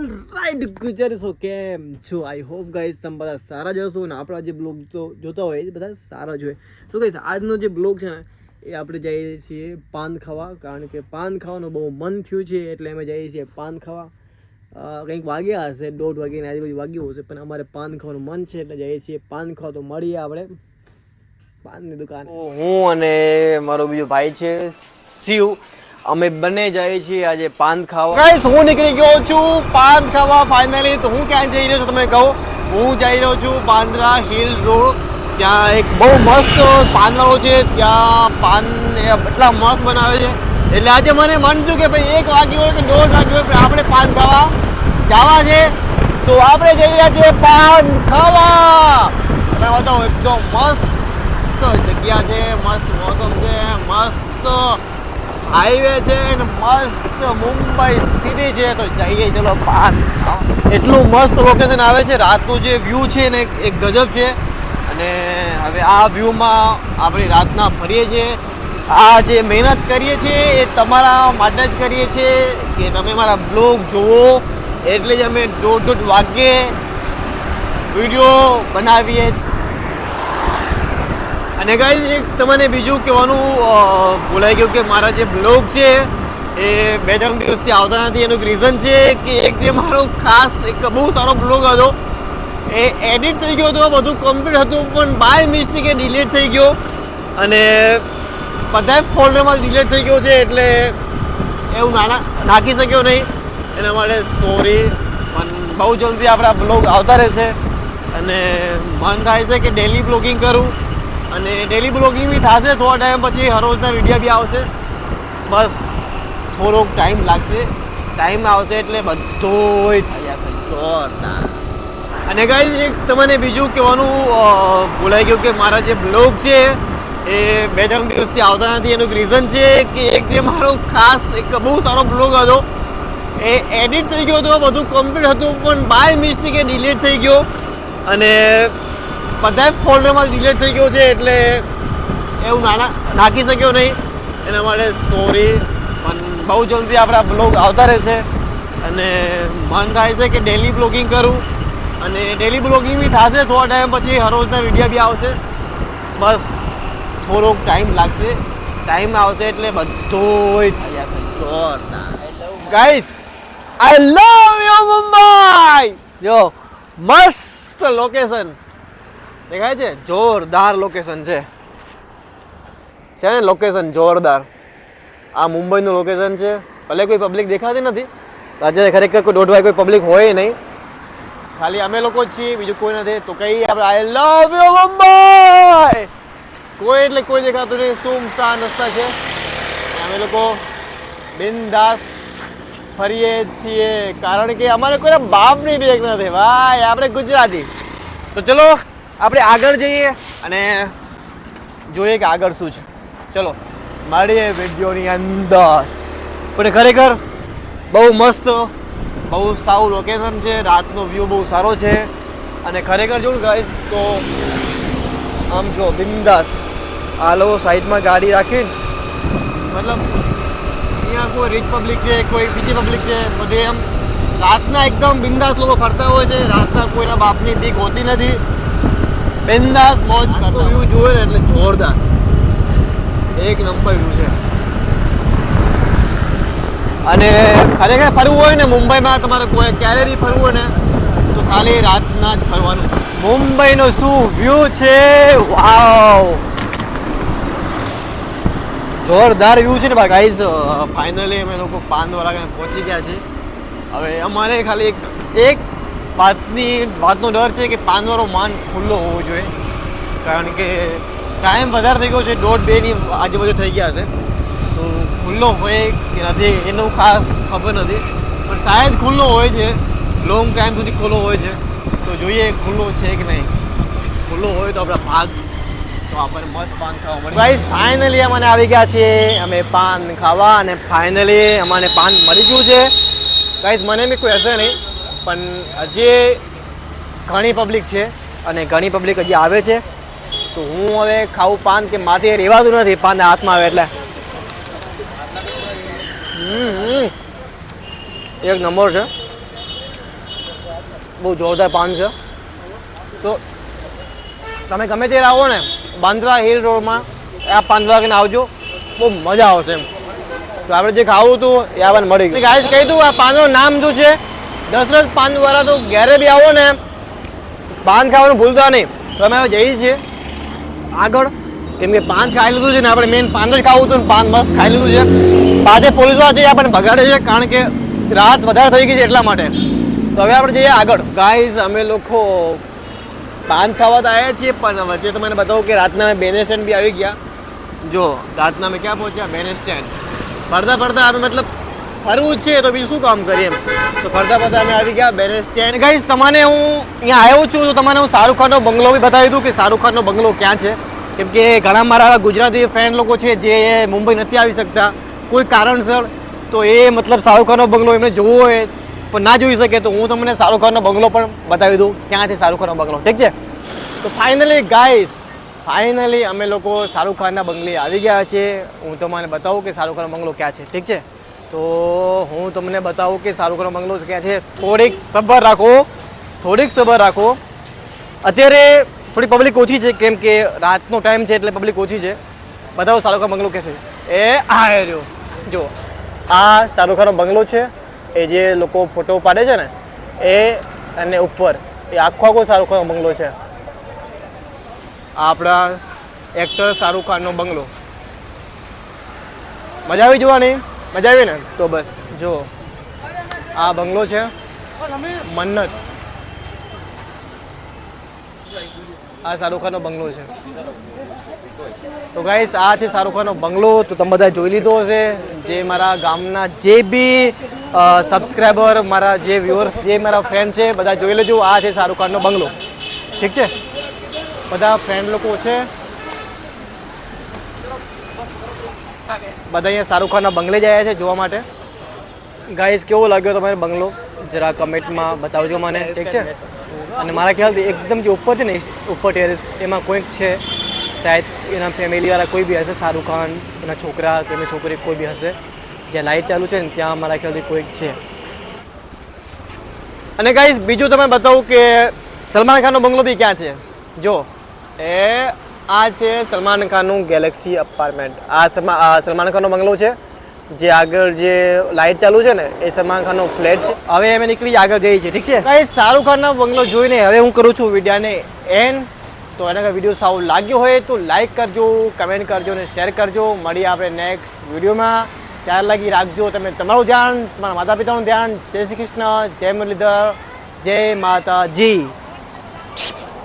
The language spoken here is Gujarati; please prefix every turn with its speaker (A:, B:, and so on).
A: રાઈટ છો કેમ છો? આઈ હોપ ગાઈઝ તમે બધા સારા જ હશો અને આપણા જે બ્લોગ તો જોતા હોય એ બધા સારા જ હોય. સો ગાઈઝ આજનો જે બ્લોગ છે ને, એ આપણે જઈએ છીએ પાન ખાવા કારણ કે પાન ખાવાનું બહુ મન થયું છે, એટલે અમે જઈએ છીએ પાન ખાવા કંઈક વાગ્યા હશે, દોઢ વાગ્યાની આજુબાજુ વાગ્યું હશે, પણ અમારે પાન ખાવાનું મન છે, એટલે જઈએ છીએ પાન ખાવા તો મળીએ આપણે પાનની દુકાન. હું અને મારો બીજો ભાઈ છે, શિવ. અમે બંને જઈએ છીએ આજે પાન ખાવા. ગાઈસ હું નીકળી ગયો છું પાન ખાવા ફાઇનલી તો હું ક્યાં જઈ રહ્યો છું તમને કહું? હું જઈ રહ્યો છું બાંદ્રા હિલ રોડ ત્યાં એક બહુ મસ્ત પાનવાળો છે. ત્યાં પાન એટલા મસ્ત બનાવે છે. એટલે આજે મને મન થયું કે ભાઈ એક વાગ્યું હોય કે દોઢ વાગ્યું હોય, પણ આપણે પાન ખાવા જવા છે. તો આપણે જઈ રહ્યા છીએ પાન ખાવા. તમે બતાવો, એકદમ મસ્ત જગ્યા છે, મસ્ત મોસમ છે, મસ્ત હાઈવે છે અને મસ્ત મુંબઈ સિટી છે. તો જઈએ, ચલો બહાર. એટલું મસ્ત લોકેશન આવે છે. રાતનું જે વ્યૂ છે ને, એક ગજબ છે. અને હવે આ વ્યૂમાં આપણે રાતના ફરીએ છીએ. આ જે મહેનત કરીએ છીએ એ તમારા માટે જ કરીએ છીએ કે તમે મારા બ્લોગ જુઓ. એટલે જ અમે દોઢ દોઢ વાગ્યે વીડિયો બનાવીએ અને ગાઈઝ એક તમને બીજું કહેવાનું ભૂલાઈ ગયું કે મારા જે બ્લોગ છે, એ બે ત્રણ દિવસથી આવતા નથી. એનું રીઝન છે કે એક જે મારો ખાસ, એક બહુ સારો બ્લોગ હતો, એ એડિટ થઈ ગયો હતો, બધું કમ્પ્લીટ હતું, પણ બાય મિસ્ટેક એ ડિલીટ થઈ ગયો. અને બધાય ફોલ્ડરમાં ડિલીટ થઈ ગયો છે, એટલે એવું નાના નાખી શક્યો નહીં. એના માટે સોરી પણ બહુ જલ્દી આપણા બ્લોગ આવતા રહેશે. અને મન થાય છે કે ડેલી બ્લોગિંગ કરું. અને ડેલી બ્લોગિંગ બી થશે, થોડા ટાઈમ પછી હરોજના વીડિયો બી આવશે. બસ, થોડોક ટાઈમ લાગશે. ટાઈમ આવશે એટલે બધોય થઈ જશે જોરદાર. અને ગાઈઝ એક તમને બીજું કહેવાનું ભૂલાઈ ગયું કે મારા જે બ્લોગ છે, એ બે ત્રણ દિવસથી આવતા નથી. એનું રીઝન છે કે એક જે મારો ખાસ, એક બહુ સારો બ્લોગ હતો, એ એડિટ થઈ ગયો હતો, બધું કમ્પ્લીટ હતું, પણ બાય મિસ્ટેક ડિલીટ થઈ ગયો. અને બધાય ફોલ્ડરમાં ડિલેટ થઈ ગયો છે એટલે એવું નાના નાખી શક્યો નહીં. એના માટે સોરી પણ બહુ જલ્દી આપણા બ્લોગ આવતા રહેશે. અને મન થાય છે કે ડેલી બ્લોગિંગ કરું. અને ડેલી બ્લોગિંગ બી થશે થોડા ટાઈમ પછી, હરોજના વીડિયો બી આવશે. બસ, થોડોક ટાઈમ લાગશે. ટાઈમ આવશે એટલે બધુંય થઈ જશે જોરદાર. Guys I love you Mumbai જો, મસ્ત લોકેશન દેખાય છે? જોરદાર લોકેશન છે. છે ને લોકેશન જોરદાર. આ મુંબઈનું લોકેશન છે. ભલે કોઈ પબ્લિક દેખાતી નથી આજે ખરેખર કોઈ દોઢ કોઈ પબ્લિક હોય નહીં. ખાલી અમે લોકો છીએ, બીજું કોઈ નથી. તો કઈ આપણે આઈ લવ યુ મુંબઈ! કોઈ એટલે કોઈ દેખાતું નહીં. સુમસાન રસ્તા છે? અમે લોકો બિનદાસ ફરીએ છીએ. કારણ કે અમારે કોઈના નહીં દેખ નથી ભાઈ, આપણે ગુજરાતી. તો ચલો આપણે આગળ જઈએ અને જોઈએ કે આગળ શું છે. ચલો, મળીએ વિડીયોની અંદર. પણ ખરેખર બહુ મસ્ત, બહુ સારું લોકેશન છે, રાતનો વ્યૂ બહુ સારો છે. અને ખરેખર જોઉં ગાઈશ તો આમ જો, બિંદાસ. આ લોકો સાઈડમાં ગાડી રાખીને. મતલબ, અહીંયા કોઈ રીચ પબ્લિક છે, કોઈ બીજી પબ્લિક છે, બધે આમ રાતના એકદમ બિંદાસ લોકો ફરતા હોય છે. રાતના કોઈના બાપની બીક હોતી નથી. બિંદાસ મોજ કરતો વ્યૂ જોવે ને એટલે જોરદાર. એક નંબર વ્યૂ છે. અને ખરેખર ફરવું હોય ને મુંબઈમાં તમારે કોઈ ક્યારે બી ફરવું હોય ને તો ખાલી રાતના જ ફરવાનું. મુંબઈનો શું વ્યૂ છે? વાવ જોરદાર વ્યૂ છે ને ભાઈ. ગાઈઝ ફાઇનલી અમે લોકો પાનવાળા કને પહોંચી ગયા છે હવે અમારે ખાલી એક એક વાતની, વાતનો ડર છે કે પાનવાળો માન ખુલ્લો હોવો જોઈએ. કારણ કે ટાઈમ વધારે થઈ ગયો છે, દોઢ બેની આજુબાજુ થઈ ગયા છે. તો ખુલ્લો હોય કે નથી એનું ખાસ ખબર નથી. પણ શાયદ ખુલ્લો હોય છે. લોંગ ટાઈમ સુધી ખુલ્લો હોય છે. તો જોઈએ ખુલ્લો છે કે નહીં. ખુલ્લો હોય તો આપણે ભાગ તો આપણને મસ્ત પાન ખાવા મળે. ગાઈસ ફાઇનલી અમને આવી ગયા છે અમે પાન ખાવા અને ફાઇનલી અમને પાન મળી ગયું છે. ગાઈસ મને બી કોઈ હશે નહીં. પણ હજી ઘણી પબ્લિક છે અને ઘણી પબ્લિક હજી આવે છે. તો હું હવે ખાવું પાન કે માથે રહેવાતું નથી પાન હાથમાં આવે એટલે. એક નંબર છે. બહુ જોરદાર પાન છે. તો તમે ગમે તે આવો ને, બાંદ્રા હિલ રોડમાં આ પાંચ વાગીને આવજો. બહુ મજા આવશે એમ. તો આપણે જે ખાવું હતું એ આપણને મળી ગયું. ગાઈસ કહી દઉં, આ પાનનું નામ શું છે? દશરથ દ્વારા તો ઘરે બી આવો ને, પાન ખાવાનું ભૂલતા નહીં. તમે હવે જઈએ છીએ આગળ, કેમ કે પાન ખાઈ લીધું છે ને, આપણે મેન પાન જ ખાવું હતું ને, પાન મસ્ત ખાઈ લીધું છે. પાછે પોલીસવાળા છે એ આપણને ભગાડે છે, કારણ કે રાત વધારે થઈ ગઈ છે એટલા માટે. તો હવે આપણે જઈએ આગળ. ગાઈઝ અમે લોકો પાન ખાવા તો આવ્યા છીએ, પણ વચ્ચે તો મને બતાવું કે રાતના અમે બેને સ્ટેન્ડ બી આવી ગયા. જો, રાતના અમે ક્યાં પહોંચ્યા? બેને સ્ટેન્ડ ફરતા ફરતા અમે મતલબ ફરવું છે, તો બીજું શું કામ કરીએ એમ? તો ફરતા ફરતા અમે આવી ગયા બેને સ્ટેન્ડ ગાઈઝ તમને હું અહીંયા આવ્યો છું, તો તમને હું શાહરૂખ ખાનનો બંગલો બી બતાવી દઉં કે શાહરૂખ ખાનનો બંગલો ક્યાં છે. કેમ કે ઘણા મારા ગુજરાતી ફ્રેન્ડ લોકો છે જે મુંબઈ નથી આવી શકતા. કોઈ કારણસર તો એ મતલબ શાહરૂખ ખાનનો બંગલો એમને જોવો હોય, પણ ના જોઈ શકે, તો હું તમને શાહરૂખ ખાનનો બંગલો પણ બતાવી દઉં, ક્યાં છે શાહરૂખ ખાનનો બંગલો. ઠીક છે? તો ફાઇનલી ગાઈસ ફાઇનલી અમે લોકો શાહરૂખ ખાનના બંગલે આવી ગયા છે હું તમને બતાવું કે શાહરૂખ ખાનનો બંગલો ક્યાં છે. ઠીક છે? તો હું તમને બતાવું કે શાહરૂખ ખાનનો બંગલો ક્યાં છે. થોડીક સબર રાખો. થોડીક સબર રાખો. અત્યારે થોડી પબ્લિક ઓછી છે, કેમ કે રાતનો ટાઈમ છે એટલે પબ્લિક ઓછી છે. બતાવો શાહરૂખ બંગલો બંગલો છે? એ આ રહ્યો. જો, આ શાહરૂખ ખાનનો બંગલો છે. એ જે લોકો ફોટો પાડે છે ને, એ અને ઉપર, એ આખો આખો શાહરૂખ બંગલો છે. આપણા એક્ટર શાહરૂખ ખાનનો બંગલો. મજા આવી જોવાની? મજા આવી ને? તો બસ જો આ બંગલો છે. મન્નત. આ શાહરૂખ ખાનનો બંગલો છે. તો ગાઈસ આ છે શાહરૂખ ખાનનો બંગલો. તો તમે બધા જોઈ લીધો હશે જે મારા ગામના જે બી સબસ્ક્રાઈબર મારા જે વ્યુઅર્સ જે મારા ફ્રેન્ડ છે બધા જોઈ લેજો. આ છે શાહરૂખ ખાનનો બંગલો. ઠીક છે? બધા ફ્રેન્ડ લોકો છે. બધા અહીંયા શાહરૂખ ખાનના બંગલે જ આવ્યા છે જોવા માટે. ગાઈઝ કેવો લાગ્યો તમારે બંગલો? જરા કમેન્ટમાં બતાવજો મને, ઠીક છે? અને મારા ખ્યાલથી એકદમ જે ઉપર છે ને, ઉપર ટેરેસ એમાં કોઈક છે, શાયદ એના ફેમિલીવાળા કોઈ બી હશે, શાહરૂખ ખાન, એના છોકરા, કે એની છોકરી કોઈ બી હશે, જ્યાં લાઇટ ચાલુ છે ને, ત્યાં મારા ખ્યાલથી કોઈક છે. અને ગાઈઝ બીજું તમે બતાવું કે સલમાન ખાનનો બંગલો બી ક્યાં છે? જો, એ આ છે સલમાન ખાનનું ગેલેક્સી અપાર્ટમેન્ટ આ સલમા આ સલમાન ખાનનો બંગલો છે જે આગળ જે લાઇટ ચાલુ છે ને એ સલમાન ખાનનો ફ્લેટ છે. હવે અમે નીકળી આગળ જઈએ છીએ ઠીક છે? કઈ શાહરૂખ ખાનનો બંગલો જોઈને હવે હું કરું છું વિડીયાને એન તો એના વીડિયો સારું લાગ્યો હોય તો લાઈક કરજો કમેન્ટ કરજો અને શેર કરજો. મળીએ આપણે નેક્સ્ટ વિડીયોમાં ત્યાર લાગી રાખજો તમે તમારું ધ્યાન તમારા માતા પિતાનું ધ્યાન. જય શ્રી કૃષ્ણ જય મુરલીધર જય માતાજી.